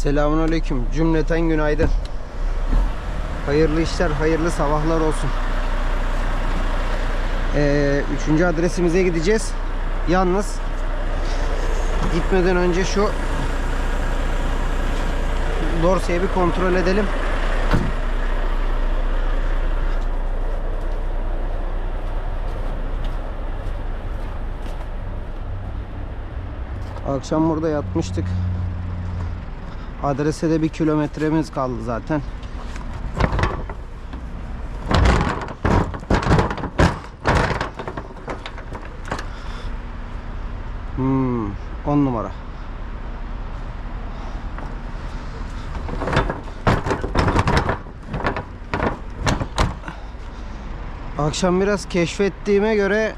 Selamünaleyküm. Cümleten günaydın. Hayırlı işler, hayırlı sabahlar olsun. Ee, üçüncü adresimize gideceğiz. Yalnız gitmeden önce şu dorseyi bir kontrol edelim. Akşam burada yatmıştık. Adrese de bir kilometremiz kaldı zaten. Hmm, 10 numara. Akşam biraz keşfettiğime göre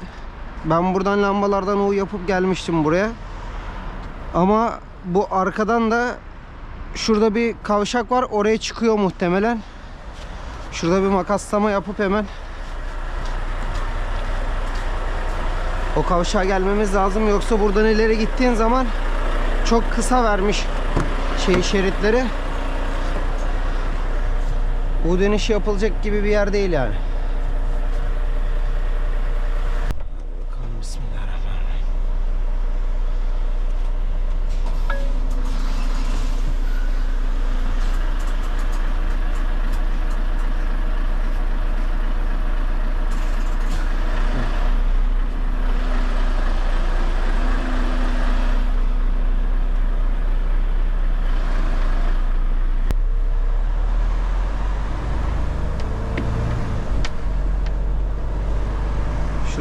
ben buradan lambalardan U yapıp gelmiştim buraya. Ama bu arkadan da şurada bir kavşak var. Oraya çıkıyor muhtemelen. Şurada bir makaslama yapıp hemen o kavşağa gelmemiz lazım. Yoksa buradan ileri gittiğin zaman çok kısa vermiş şey şeritleri. Bu dönüş yapılacak gibi bir yer değil yani. Bakalım, Bismillahirrahmanirrahim.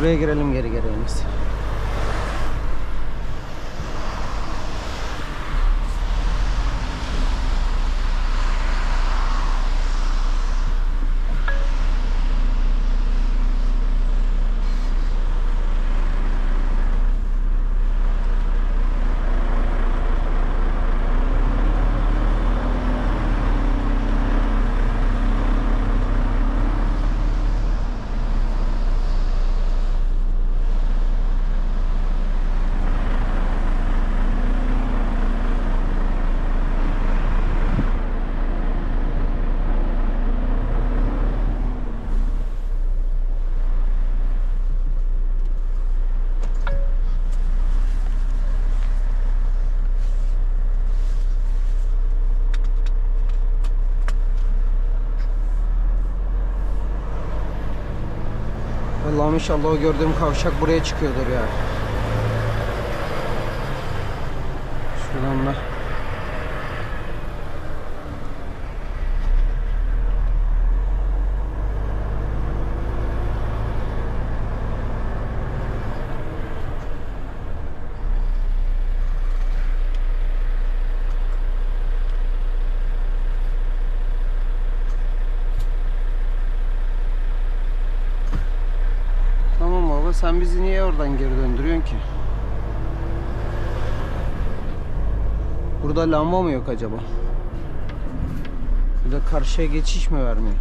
Şuraya girelim geri geri en. Allah'ım inşallah o gördüğüm kavşak buraya çıkıyordur ya. Şuradan da. Tamam baba sen bizi niye oradan geri döndürüyorsun ki? Burada lamba mı yok acaba? Burada karşıya geçiş mi vermiyor?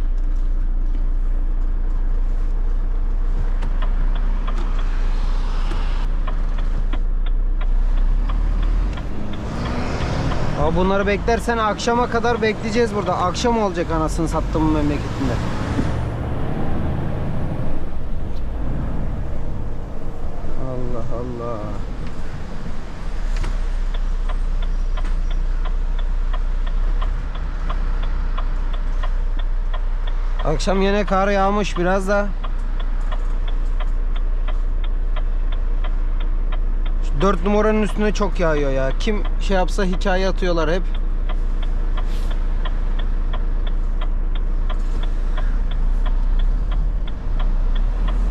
Abi bunları beklersen akşama kadar bekleyeceğiz burada. Akşam olacak anasını sattığım memleketinde. Allah Allah. Akşam yine kar yağmış biraz da. Şu 4 numaranın üstüne çok yağıyor ya. Kim şey yapsa hikaye atıyorlar hep.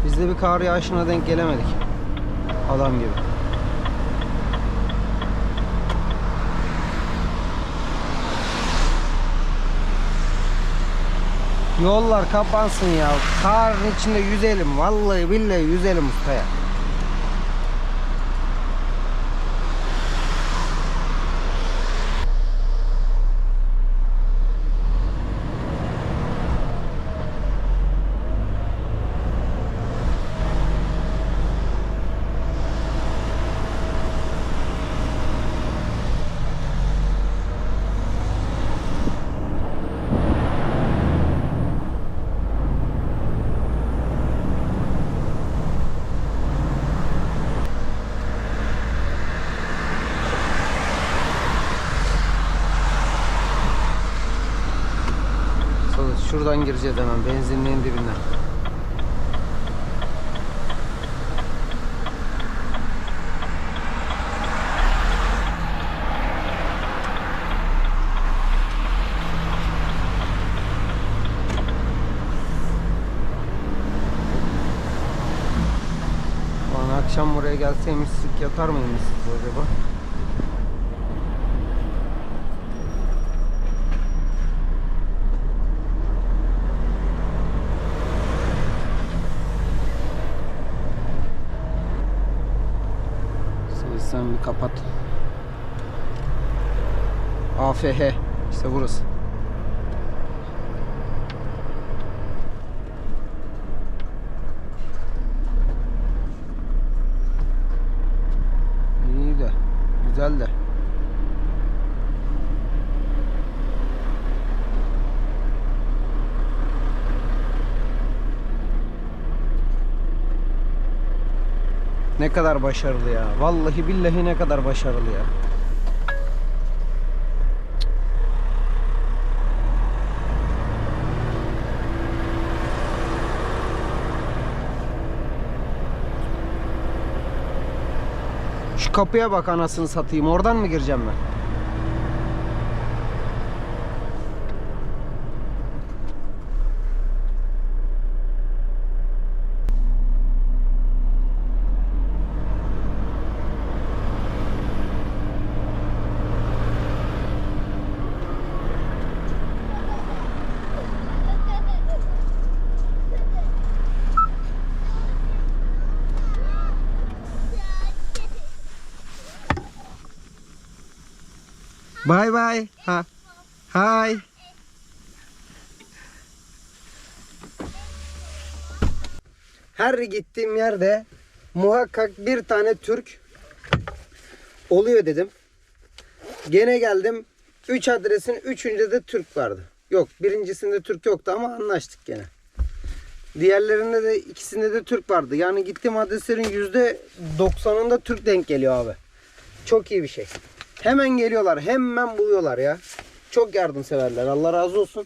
Biz de bir kar yağışına denk gelemedik. Adam gibi. Yollar kapansın ya. Karın içinde yüzelim. Vallahi billahi yüzelim ustaya. Şuradan gireceğiz hemen benzinliğin dibinden. Akşam buraya gelseymişsik yatar mıymışsınız acaba? Sen, sen bir kapat. AFH işte burası. İyi de güzel de. Ne kadar başarılı ya. Vallahi billahi ne kadar başarılı ya. Şu kapıya bak anasını satayım. Oradan mı gireceğim ben? Bye bye. Ha. Hi. Her gittiğim yerde muhakkak bir tane Türk oluyor dedim. Gene geldim. 3 adresin üçünde de Türk vardı. Yok birincisinde Türk yoktu ama anlaştık gene. Diğerlerinde de ikisinde de Türk vardı. Yani gittiğim adreslerin yüzde 90'ında Türk denk geliyor abi. Çok iyi bir şey. Hemen geliyorlar. Hemen buluyorlar ya. Çok yardımseverler. Allah razı olsun.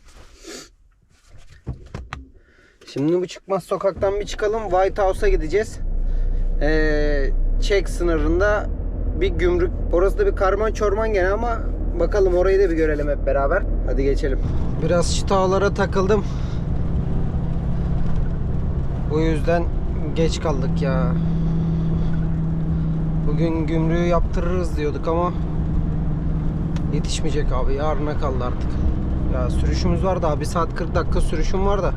Şimdi bu çıkmaz sokaktan bir çıkalım. White House'a gideceğiz. Ee, Çek sınırında bir gümrük. Orası da bir karman çorman gene ama bakalım orayı da bir görelim hep beraber. Hadi geçelim. Biraz şitalara takıldım. Bu yüzden geç kaldık ya. Bugün gümrüğü yaptırırız diyorduk ama yetişmeyecek abi. Yarına kaldı artık. Ya sürüşümüz var daha. 1 saat 40 dakika sürüşüm var da.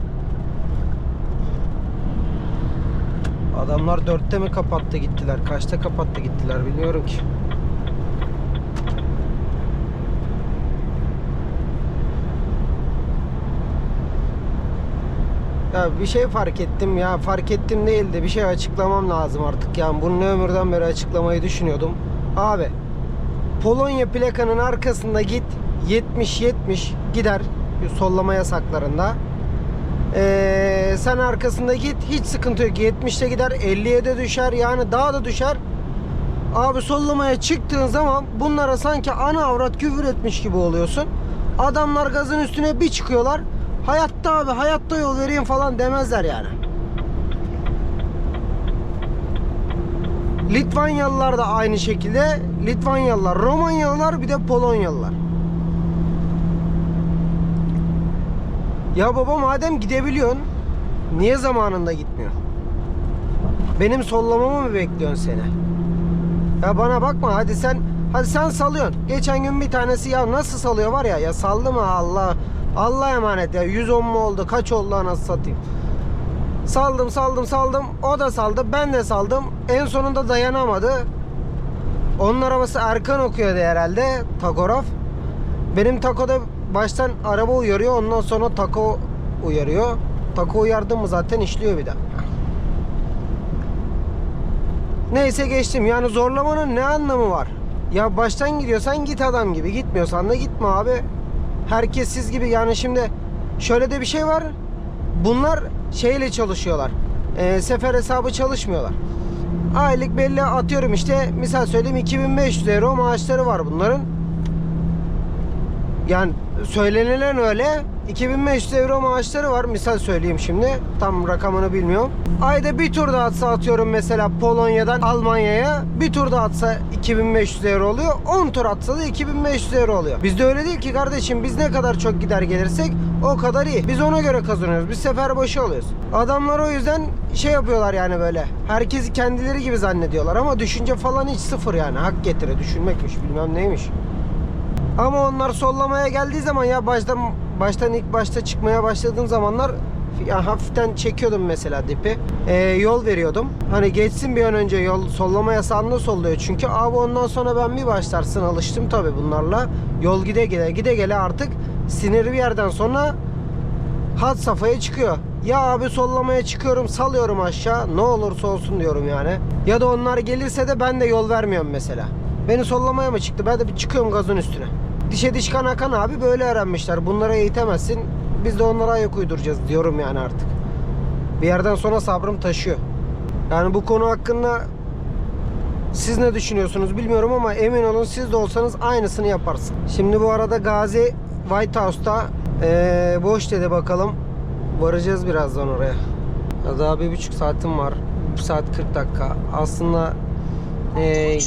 Adamlar 4'te mi kapattı gittiler? Kaçta kapattı gittiler bilmiyorum ki. Ya bir şey fark ettim ya fark ettim değil de bir şey açıklamam lazım artık yani bunu ömürden beri açıklamayı düşünüyordum. Abi Polonya plakanın arkasında git 70-70 gider sollama yasaklarında. Ee, sen arkasında git hiç sıkıntı yok 70'te gider 50'ye de düşer yani daha da düşer. Abi sollamaya çıktığın zaman bunlara sanki ana avrat küfür etmiş gibi oluyorsun. Adamlar gazın üstüne bir çıkıyorlar. Hayatta abi hayatta yol vereyim falan demezler yani. Litvanyalılar da aynı şekilde. Litvanyalılar, Romanyalılar bir de Polonyalılar. Ya baba madem gidebiliyorsun niye zamanında gitmiyorsun? Benim sollamamı mı bekliyorsun seni? Ya bana bakma hadi sen hadi sen salıyorsun. Geçen gün bir tanesi ya nasıl salıyor var ya ya saldı mı Allah Allah emanet ya 110 mu oldu kaç oldu anasını satayım. Saldım saldım saldım o da saldı ben de saldım en sonunda dayanamadı. Onun arabası Erkan okuyordu herhalde takograf. Benim takoda baştan araba uyarıyor ondan sonra tako uyarıyor. Tako uyardı mı zaten işliyor bir de. Neyse geçtim. Yani zorlamanın ne anlamı var? Ya baştan gidiyorsan git adam gibi. Gitmiyorsan da gitme abi. Herkes siz gibi. Yani şimdi şöyle de bir şey var. Bunlar şeyle çalışıyorlar. Ee, sefer hesabı çalışmıyorlar. Aylık belli atıyorum işte misal söyleyeyim 2500 euro maaşları var bunların. Yani söylenilen öyle 2500 euro maaşları var. Misal söyleyeyim şimdi. Tam rakamını bilmiyorum. Ayda bir tur da atsa atıyorum mesela Polonya'dan Almanya'ya. Bir tur da atsa 2500 euro oluyor. 10 tur atsa da 2500 euro oluyor. Bizde öyle değil ki kardeşim. Biz ne kadar çok gider gelirsek o kadar iyi. Biz ona göre kazanıyoruz. Biz sefer başı alıyoruz. Adamlar o yüzden şey yapıyorlar yani böyle. Herkesi kendileri gibi zannediyorlar ama düşünce falan hiç sıfır yani. Hak getire düşünmekmiş bilmem neymiş. Ama onlar sollamaya geldiği zaman ya baştan baştan ilk başta çıkmaya başladığım zamanlar ya hafiften çekiyordum mesela dipi. Ee, yol veriyordum. Hani geçsin bir an önce yol sollama yasağında solluyor. Çünkü abi ondan sonra ben bir başlarsın alıştım tabi bunlarla. Yol gide gele gide gele artık sinirli bir yerden sonra had safhaya çıkıyor. Ya abi sollamaya çıkıyorum salıyorum aşağı ne olursa olsun diyorum yani. Ya da onlar gelirse de ben de yol vermiyorum mesela. Beni sollamaya mı çıktı ben de bir çıkıyorum gazın üstüne. Dişe diş kan abi böyle öğrenmişler. Bunlara eğitemezsin. Biz de onlara ayak uyduracağız diyorum yani artık. Bir yerden sonra sabrım taşıyor. Yani bu konu hakkında siz ne düşünüyorsunuz bilmiyorum ama emin olun siz de olsanız aynısını yaparsın. Şimdi bu arada Gazi White House'ta eee, boş dedi bakalım. Varacağız birazdan oraya. Ya Daha bir buçuk saatim var. Bir saat 40 dakika. Aslında eee,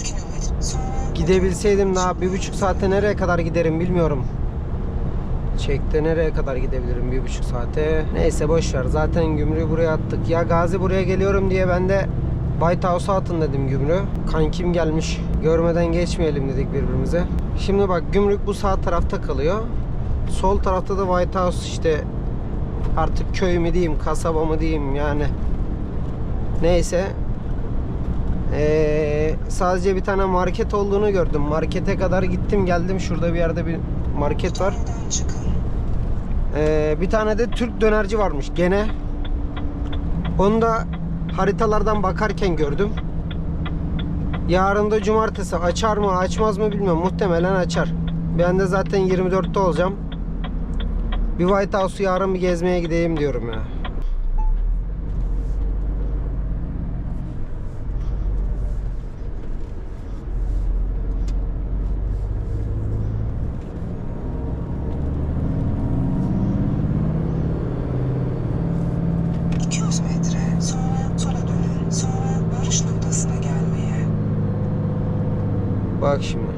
gidebilseydim daha bir buçuk saate nereye kadar giderim bilmiyorum. Çekte nereye kadar gidebilirim bir buçuk saate. Neyse boş ver. Zaten gümrüğü buraya attık. Ya Gazi buraya geliyorum diye ben de House'a atın dedim gümrüğü. Kankim gelmiş. Görmeden geçmeyelim dedik birbirimize. Şimdi bak gümrük bu sağ tarafta kalıyor. Sol tarafta da White House işte artık köy mü diyeyim, kasaba mı diyeyim yani. Neyse. Ee, sadece bir tane market olduğunu gördüm. Markete kadar gittim geldim. Şurada bir yerde bir market var. Ee, bir tane de Türk dönerci varmış gene. Onu da haritalardan bakarken gördüm. Yarın da cumartesi açar mı açmaz mı bilmiyorum. Muhtemelen açar. Ben de zaten 24'te olacağım. Bir White House'u yarın bir gezmeye gideyim diyorum ya. metre sonra sola dönün. Sonra varış noktasına gelmeye. Bak şimdi.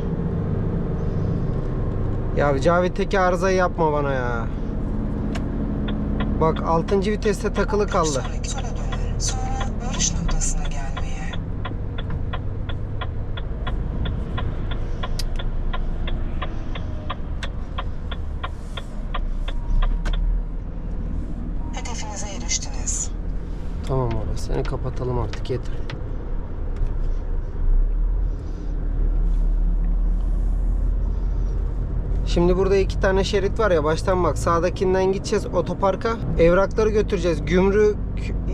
Ya Cavit Teki arızayı yapma bana ya. Bak 6. viteste takılı kaldı. Sonraki sola dönün. Sonra varış noktasına gelmeye. Hedefinize eriştiniz. Tamam abi seni kapatalım artık yeter. Şimdi burada iki tane şerit var ya baştan bak sağdakinden gideceğiz otoparka evrakları götüreceğiz gümrük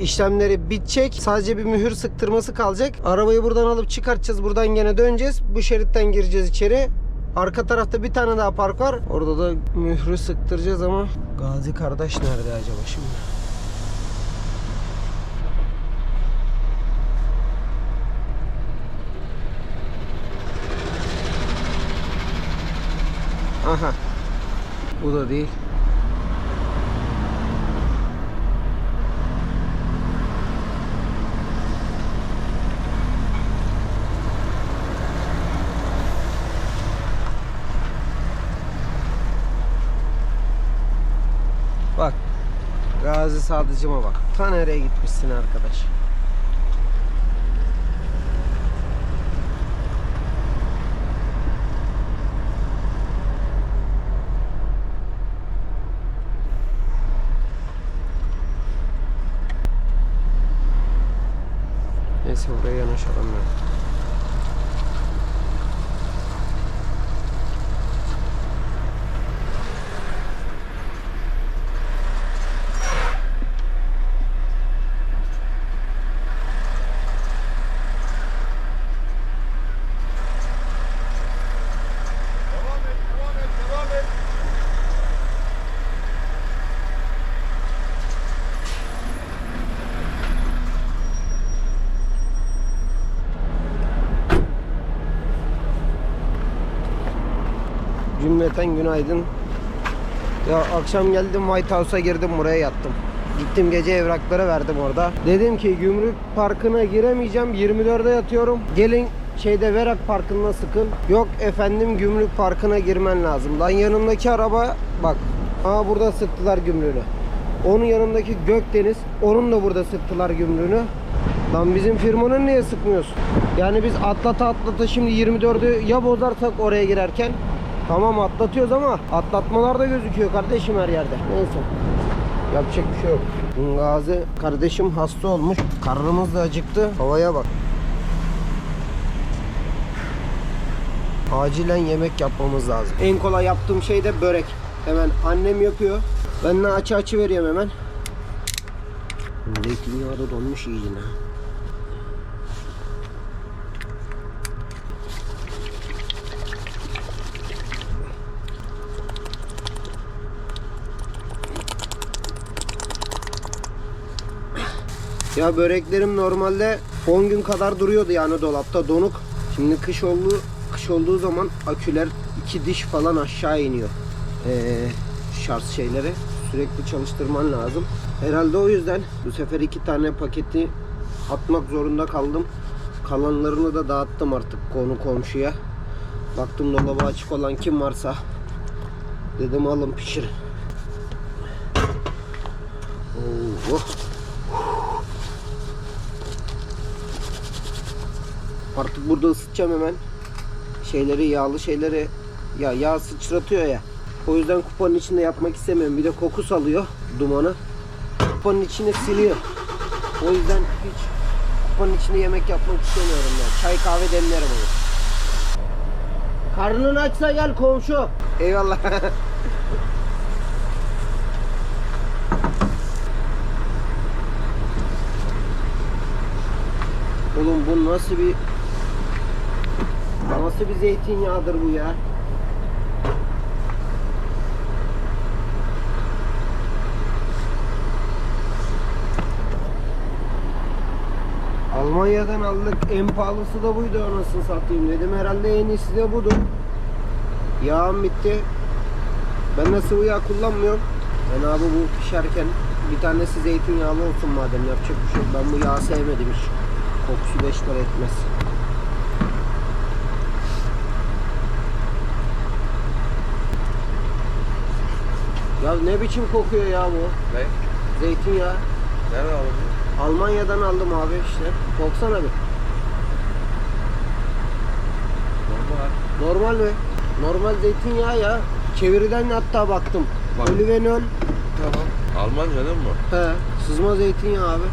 işlemleri bitecek sadece bir mühür sıktırması kalacak. Arabayı buradan alıp çıkartacağız buradan gene döneceğiz bu şeritten gireceğiz içeri. Arka tarafta bir tane daha park var orada da mührü sıktıracağız ama Gazi kardeş nerede acaba şimdi Aha. Bu da değil. Bak. Gazi Sadıcıma bak. Ta nereye gitmişsin arkadaş. Neyse buraya yanaşalım ya. Cümleten günaydın. Ya akşam geldim White House'a girdim buraya yattım. Gittim gece evrakları verdim orada. Dedim ki gümrük parkına giremeyeceğim 24'e yatıyorum. Gelin şeyde Verak Parkı'nda sıkın. Yok efendim gümrük parkına girmen lazım. Lan yanımdaki araba bak. Aa burada sıktılar gümrüğünü. Onun yanındaki Gökdeniz. Onun da burada sıktılar gümrüğünü. Lan bizim firmanın niye sıkmıyorsun? Yani biz atlata atlata şimdi 24'ü ya bozarsak oraya girerken Tamam atlatıyoruz ama atlatmalar da gözüküyor kardeşim her yerde. Neyse. Yapacak bir şey yok. Gazi kardeşim hasta olmuş. Karnımız da acıktı. Havaya bak. Acilen yemek yapmamız lazım. En kolay yaptığım şey de börek. Hemen annem yapıyor. Ben de açı açı veriyorum hemen. Zeytinyağı da donmuş iyicine. Ya böreklerim normalde 10 gün kadar duruyordu yani dolapta donuk. Şimdi kış oldu, kış olduğu zaman aküler iki diş falan aşağı iniyor. Ee, şarj şeyleri sürekli çalıştırman lazım. Herhalde o yüzden bu sefer iki tane paketi atmak zorunda kaldım. Kalanlarını da dağıttım artık konu komşuya. Baktım dolabı açık olan kim varsa dedim alın pişirin. Oh. Artık burada ısıtacağım hemen. Şeyleri yağlı şeyleri ya yağ sıçratıyor ya. O yüzden kupanın içinde yapmak istemiyorum. Bir de koku salıyor dumanı. Kupanın içine siniyor. O yüzden hiç kupanın içinde yemek yapmak istemiyorum ya. Çay kahve demlerim onu. Karnın açsa gel komşu. Eyvallah. Oğlum bu nasıl bir Nasıl bir zeytinyağıdır bu ya? Almanya'dan aldık. En pahalısı da buydu anasını satayım dedim. Herhalde en iyisi de budur. Yağım bitti. Ben de sıvı yağ kullanmıyorum. Ben abi bu pişerken bir tanesi zeytinyağlı olsun madem yapacak bir şey. Ben bu yağı sevmedim hiç. Kokusu 5 lira etmez. Ya ne biçim kokuyor ya bu? Ne? Zeytinyağı. Nereden aldın? Almanya'dan aldım abi işte. Koksana bir. Normal. Normal mi? Normal zeytinyağı ya. Çeviriden hatta baktım. Bak. Olivenol. Tamam. Almanca değil mi? He. Sızma zeytinyağı abi.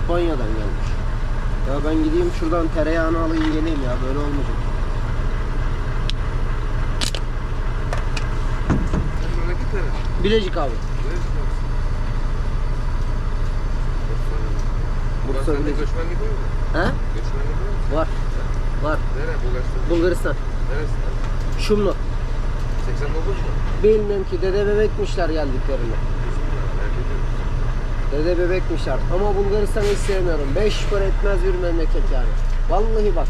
İspanya'dan gelmiş. Ya ben gideyim şuradan tereyağını alayım geleyim ya. Böyle olmayacak. Sen memleket nere? Bilecik abi. Bursa Bursa sende Bilecik. göçmenlik var mı? He? Göçmenlik var mı? Var. Var. Nere? Bulgaristan. Bulgaristan. Neresi? Şumlu. 89 mu? Bilmem ki dede bebekmişler geldiklerinde. Dede bebekmişler. Ama Bulgaristan'ı hiç sevmiyorum. 5 para etmez bir memleket yani. Vallahi bak.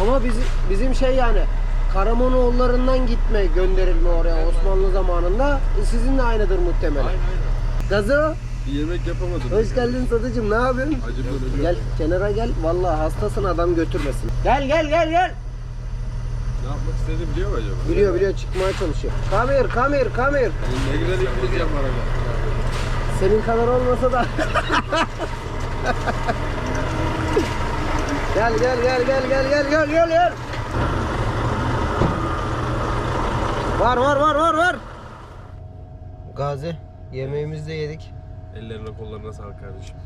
Ama bizim, bizim şey yani Karamanoğullarından gitme gönderilme oraya Osmanlı zamanında. Sizin de aynıdır muhtemelen. Aynen aynen. Gazı Bir yemek yapamadım. hoş geldin sadıcım ne yapıyorsun? Acı böyle Gel kenara gel. Vallahi hastasın adam götürmesin. Gel gel gel gel. Ne yapmak istediğini biliyor mu acaba? Biliyor biliyor çıkmaya çalışıyor. Come here come here come here. Oğlum ne güzel İngilizce yapar. Senin kadar olmasa da. gel gel gel gel gel gel gel gel gel. Var var var var var. Gazi yemeğimizi de yedik. Ellerine kollarına sağlık kardeşim.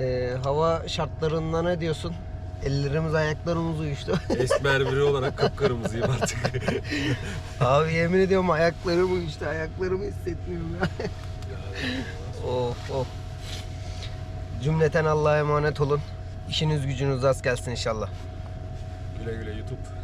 Ee, hava şartlarında ne diyorsun? Ellerimiz ayaklarımız uyuştu. Esmer biri olarak kıpkırmızıyım artık. Abi yemin ediyorum ayaklarım uyuştu. Ayaklarımı hissetmiyorum ya. of of. Cümleten Allah'a emanet olun. İşiniz gücünüz rast gelsin inşallah. güle güle YouTube.